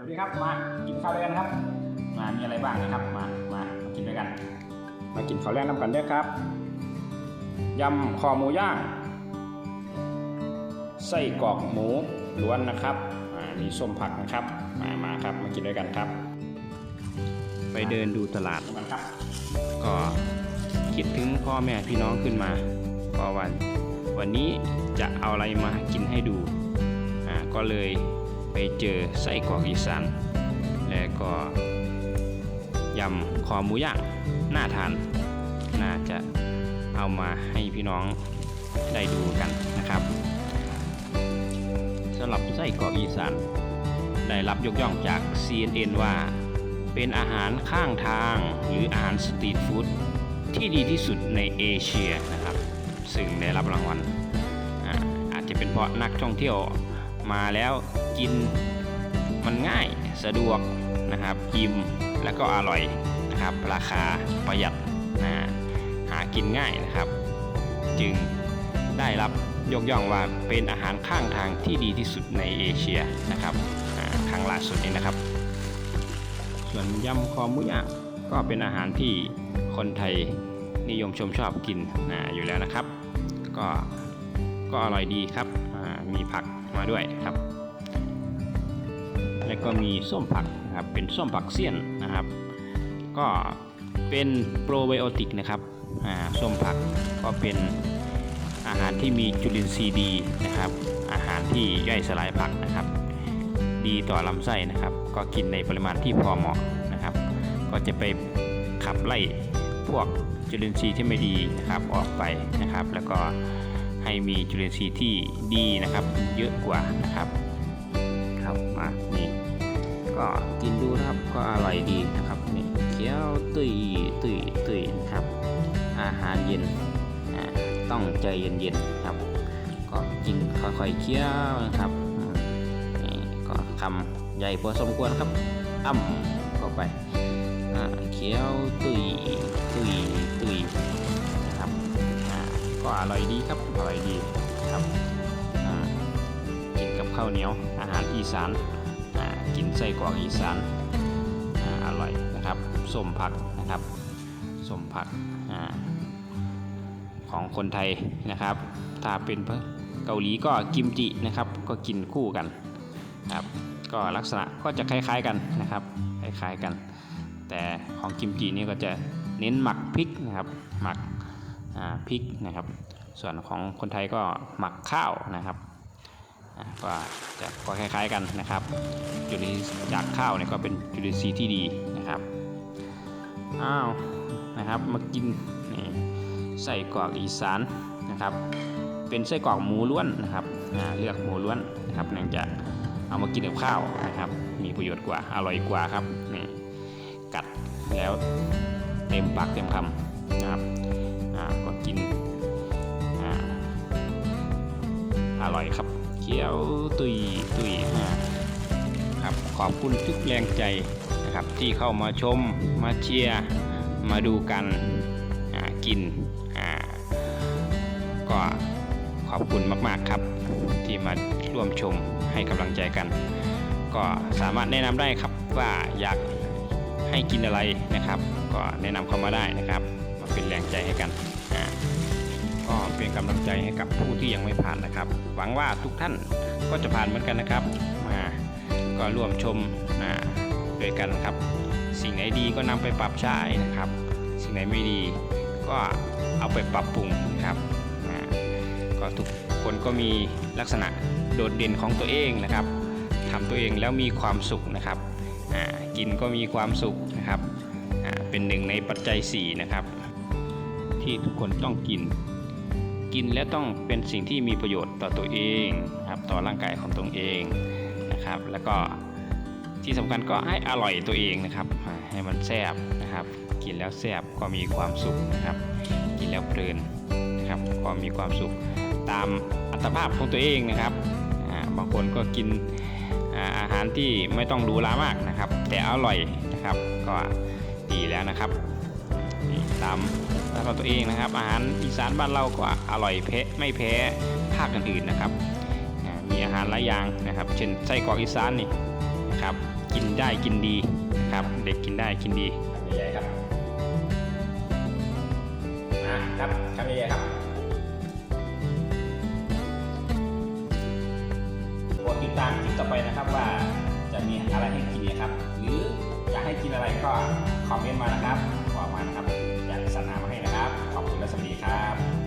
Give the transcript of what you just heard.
สวัสดีครับมากินข้าวด้วยกันครับ มามีอะไรบ้างนะครับมามามากินด้วยกัน มากินข้าวแรกน้ำกันเด้อครับยำคอหมูย่างไส้กรอกหมูล้วนนะครับอ่ามีส้มผักนะครับ มามาครับมากินด้วยกันครับ ไปเดินดูตลาดด้วยกันครับก็คิดถึงพ่อแม่พี่น้องขึ้นมาก็วัน วันนี้จะเอาอะไรมากินให้ดูอ่าก็เลยไป เจอไส้กรอกอีสานและก็ยำคอหมูย่างน่าทาน น่าจะเอามาให้พี่น้องได้ดูกันนะครับสำหรับไส้กรอกอีสานได้รับยกย่องจาก CNN ว่า เป็นอาหารข้างทางหรืออาหารสตรีทฟู้ดที่ดีที่สุดในเอเชียนะครับ ซึ่งได้รับรางวัลอาอาจจะเป็นเพราะนักท่องเที่ยวมาแล้ว กินมันง่ายสะดวกนะครับอิ่มแล้วก็อร่อยนะครับ ราคาประหยัดอ่าหากินง่ายนะครับ จึงได้รับยกย่องว่าเป็นอาหารข้างทางที่ดีที่สุดในเอเชียนะครับครั้งล่าสุดนี้นะครับ ส่วนยำคอมูย่างก็เป็นอาหารที่คนไทยนิยมชมชอบกินนะอยู่แล้วนะครับ ก็ก็อร่อยดีครับมีผักมาด้วยครับ แล้วก็มีส้มผักนะครับเป็นส้มผักเสี้ยนนะครับ ก็เป็นโปรไบโอติกนะครับอ่าส้มผักก็เป็นอาหารที่มีจุลินทรีย์ดีนะครับ อาหารที่ย่อยสลายผักนะครับ ดีต่อลำไส้นะครับ ก็กินในปริมาณที่พอเหมาะนะครับ ก็จะไปขับไล่พวกจุลินทรีย์ที่ไม่ดีนะครับออกไปนะครับ แล้วก็ให้มีจุลินทรีย์ที่ดีนะครับ เยอะกว่านะครับ ก็กินดูนะครับก็อร่อยดีนะครับนี่เคี้ยวตุยตุยตุยนะครับ อาหารเย็นต้องใจเย็นๆครับ ก็กินค่อยๆเคี้ยวนะครับนี่ก็คำใหญ่พอสมควรครับอ้ำเข้าไปเคี้ยวตุยตุยตุยนะครับก็อร่อยดีครับอร่อยดีครับกินกับข้าวเหนียวอาหารอีสาน กินไส้กรอกอีสานอร่อยนะครับส้มผักนะครับส้มผักอของคนไทยนะครับ ถ้าเป็นเกาหลีก็กิมจินะครับ ก็กินคู่กันครับก็ลักษณะก็จะคล้ายๆกันนะครับ คล้ายๆกัน แต่ของกิมจินี่ก็จะเน้นหมักพริกนะครับหมักพริกนะครับ ส่วนของคนไทยก็หมักข้าวนะครับ ก็จะก็คล้ายๆกันนะครับ จุลินทรีย์จากข้าวเนี่ยก็เป็นจุลินทรีย์ที่ดีนะครับอ้าวนะครับมากินนี่ไส้กรอกอีสานนะครับ เป็นไส้กรอกหมูล้วนนะครับเลือกหมูล้วนนะครับเนื่องจากเอามากินกับข้าวนะครับ มีประโยชน์กว่าอร่อยกว่าครับนี่กัดแล้วเต็มปากเต็มคำนะครับก็กินออร่อยครับ เคียวตุยตุยอ่าครับขอบคุณทุกแรงใจนะครับที่เข้ามาชมมาเชียร์มาดูกันกินก็ขอบคุณมากๆครับ ที่มาร่วมชมให้กำลังใจกัน ก็สามารถแนะนำได้ครับว่าอยากให้กินอะไรนะครับ ก็แนะนำเข้ามาได้นะครับ มาเป็นแรงใจให้กันอ่า เป็นกำลังใจให้กับผู้ที่ยังไม่ผ่านนะครับ หวังว่าทุกท่านก็จะผ่านเหมือนกันนะครับ มาก็ร่วมชมอ่าด้วยกันครับ สิ่งไหนดีก็นำไปปรับใช้นะครับ สิ่งไหนไม่ดีก็เอาไปปรับปรุงนะครับอ่าก็ทุกคนก็มีลักษณะโดดเด่นของตัวเองนะครับทำตัวเองแล้วมีความสุขนะครับกินก็มีความสุขนะครับเป็นหนึ่งในปัจจัย4นะครับที่ทุกคนต้องกิน กินแล้วต้องเป็นสิ่งที่มีประโยชน์ต่อตัวเองครับต่อร่างกายของตัวเองนะครับ แล้วก็ที่สำคัญก็ให้อร่อยตัวเองนะครับ ให้มันแซ่บนะครับ กินแล้วแซ่บก็มีความสุขนะครับ กินแล้วเพลินนะครับก็มีความสุขตามอัตภาพของตัวเองนะครับบางคนก็กินอาอาหารที่ไม่ต้องหรูหรามากนะครับ แต่อร่อยนะครับก็ดีแล้วนะครับ นี่ตามตัวเองนะครับ อาหารอีสานบ้านเราก็อร่อยเพะไม่แพ้ภาคอื่นๆนะครับ มีอาหารหลายอย่างนะครับ เช่นไส้กรอกอีสานนี่นะครับ กินได้กินดีนะครับ เด็กกินได้กินดีคำใหญ่ครับนะครับคำใหญ่ครับกดติดตามคลิปต่อไปนะครับว่าจะมีอะไรให้กินนะครับ หรืออยากให้กินอะไรก็คอมเมนต์มานะครับ ครับ ขอบคุณและสวัสดีครับ